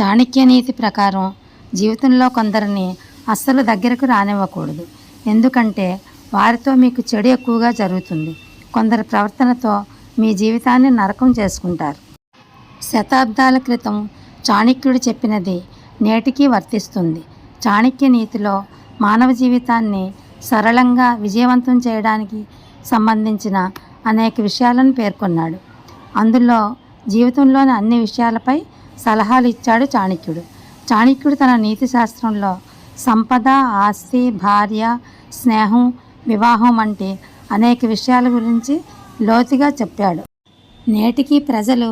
చాణక్య నీతి ప్రకారం జీవితంలో కొందరిని అస్సలు దగ్గరకు రానివ్వకూడదు. ఎందుకంటే వారితో మీకు చెడు ఎక్కువగా జరుగుతుంది. కొందరి ప్రవర్తనతో మీ జీవితాన్ని నరకం చేసుకుంటారు. శతాబ్దాల క్రితం చాణక్యుడు చెప్పినది నేటికి వర్తిస్తుంది. చాణక్య నీతిలో మానవ జీవితాన్ని సరళంగా విజయవంతం చేయడానికి సంబంధించిన అనేక విషయాలను పేర్కొన్నాడు. అందులో జీవితంలోని అన్ని విషయాలపై సలహాలు ఇచ్చాడు చాణక్యుడు. చాణక్యుడు తన నీతి శాస్త్రంలో సంపద ఆస్తి భార్య స్నేహం వివాహం వంటి అనేక విషయాల గురించి లోతుగా చెప్పాడు. నేటికి ప్రజలు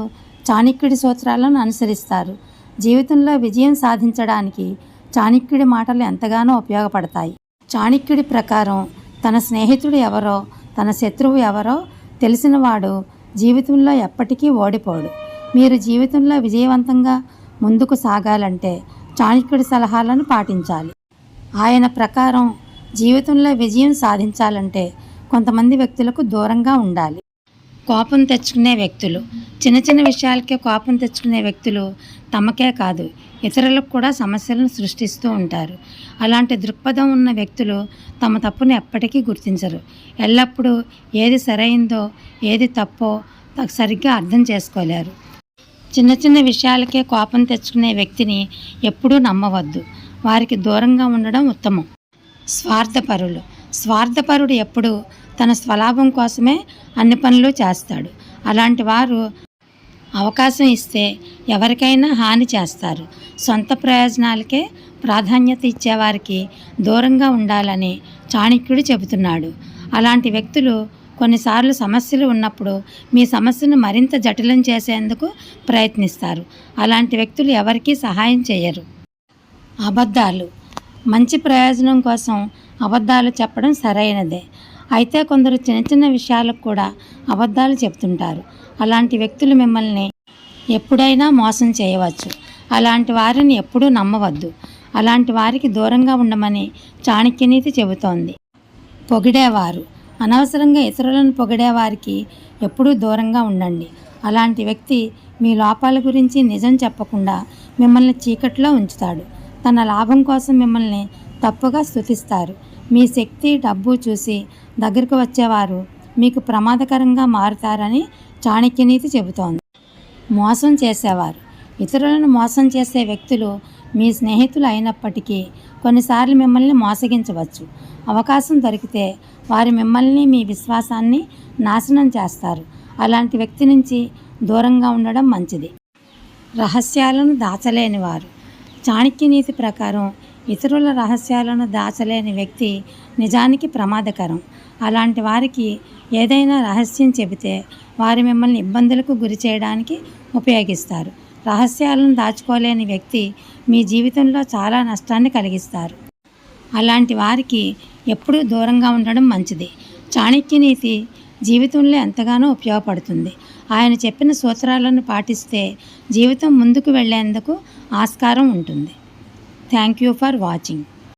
చాణక్యుడి సూత్రాలను అనుసరిస్తారు. జీవితంలో విజయం సాధించడానికి చాణక్యుడి మాటలు ఎంతగానో ఉపయోగపడతాయి. చాణక్యుడి ప్రకారం తన స్నేహితుడు ఎవరో తన శత్రువు ఎవరో తెలిసినవాడు జీవితంలో ఎప్పటికీ ఓడిపోడు. మీరు జీవితంలో విజయవంతంగా ముందుకు సాగాలంటే చాణక్యుడి సలహాలను పాటించాలి. ఆయన ప్రకారం జీవితంలో విజయం సాధించాలంటే కొంతమంది వ్యక్తులకు దూరంగా ఉండాలి. కోపం తెచ్చుకునే వ్యక్తులు చిన్న చిన్న విషయాలకే కోపం తెచ్చుకునే వ్యక్తులు తమకే కాదు ఇతరులకు కూడా సమస్యలను సృష్టిస్తూ ఉంటారు. అలాంటి దృక్పథం ఉన్న వ్యక్తులు తమ తప్పును ఎప్పటికీ గుర్తించరు. ఎల్లప్పుడూ ఏది సరైందో ఏది తప్పో త- సరిగ్గా అర్థం చేసుకోలేరు. చిన్న చిన్న విషయాలకే కోపం తెచ్చుకునే వ్యక్తిని ఎప్పుడూ నమ్మవద్దు. వారికి దూరంగా ఉండడం ఉత్తమం. స్వార్థపరులు. స్వార్థపరుడు ఎప్పుడు తన స్వలాభం కోసమే అన్ని పనులు చేస్తాడు. అలాంటి వారు అవకాశం ఇస్తే ఎవరికైనా హాని చేస్తారు. సొంత ప్రయోజనాలకే ప్రాధాన్యత ఇచ్చేవారికి దూరంగా ఉండాలని చాణక్యుడు చెబుతున్నాడు. అలాంటి వ్యక్తులు కొన్నిసార్లు సమస్యలు ఉన్నప్పుడు మీ సమస్యను మరింత జటిలం చేసేందుకు ప్రయత్నిస్తారు. అలాంటి వ్యక్తులు ఎవరికీ సహాయం చేయరు. అబద్ధాలు. మంచి ప్రయోజనం కోసం అబద్ధాలు చెప్పడం సరైనదే. అయితే కొందరు చిన్న చిన్న విషయాలకు కూడా అబద్ధాలు చెప్తుంటారు. అలాంటి వ్యక్తులు మిమ్మల్ని ఎప్పుడైనా మోసం చేయవచ్చు. అలాంటి వారిని ఎప్పుడూ నమ్మవద్దు. అలాంటి వారికి దూరంగా ఉండమని చాణక్యనీతి చెబుతోంది. పొగిడేవారు. అనవసరంగా ఇతరులను పొగిడేవారికి ఎప్పుడూ దూరంగా ఉండండి. అలాంటి వ్యక్తి మీ లోపాల గురించి నిజం చెప్పకుండా మిమ్మల్ని చీకట్లో ఉంచుతాడు. తన లాభం కోసం మిమ్మల్ని తప్పుగా స్తుతిస్తారు మీ శక్తి డబ్బు చూసి దగ్గరకు వచ్చేవారు మీకు ప్రమాదకరంగా మారుతారని చాణక్యనీతి చెబుతోంది. మోసం చేసేవారు. ఇతరులను మోసం చేసే వ్యక్తులు మీ స్నేహితులు అయినప్పటికీ కొన్నిసార్లు మిమ్మల్ని మోసగించవచ్చు. అవకాశం దొరికితే వారు మిమ్మల్ని మీ విశ్వాసాన్ని నాశనం చేస్తారు. అలాంటి వ్యక్తి నుంచి దూరంగా ఉండడం మంచిది. రహస్యాలను దాచలేని వారు. చాణక్య నీతి ప్రకారం ఇతరుల రహస్యాలను దాచలేని వ్యక్తి నిజానికి ప్రమాదకరం. అలాంటి వారికి ఏదైనా రహస్యం చెబితే వారు మిమ్మల్ని ఇబ్బందులకు గురి చేయడానికి ఉపయోగిస్తారు. రహస్యాలను దాచుకోలేని వ్యక్తి మీ జీవితంలో చాలా నష్టాన్ని కలిగిస్తారు. అలాంటి వారికి ఎప్పుడూ దూరంగా ఉండడం మంచిది. చాణక్య నీతి జీవితంలో ఎంతగానో ఉపయోగపడుతుంది. ఆయన చెప్పిన సూత్రాలను పాటిస్తే జీవితం ముందుకు వెళ్ళేందుకు ఆస్కారం ఉంటుంది. Thank you for watching.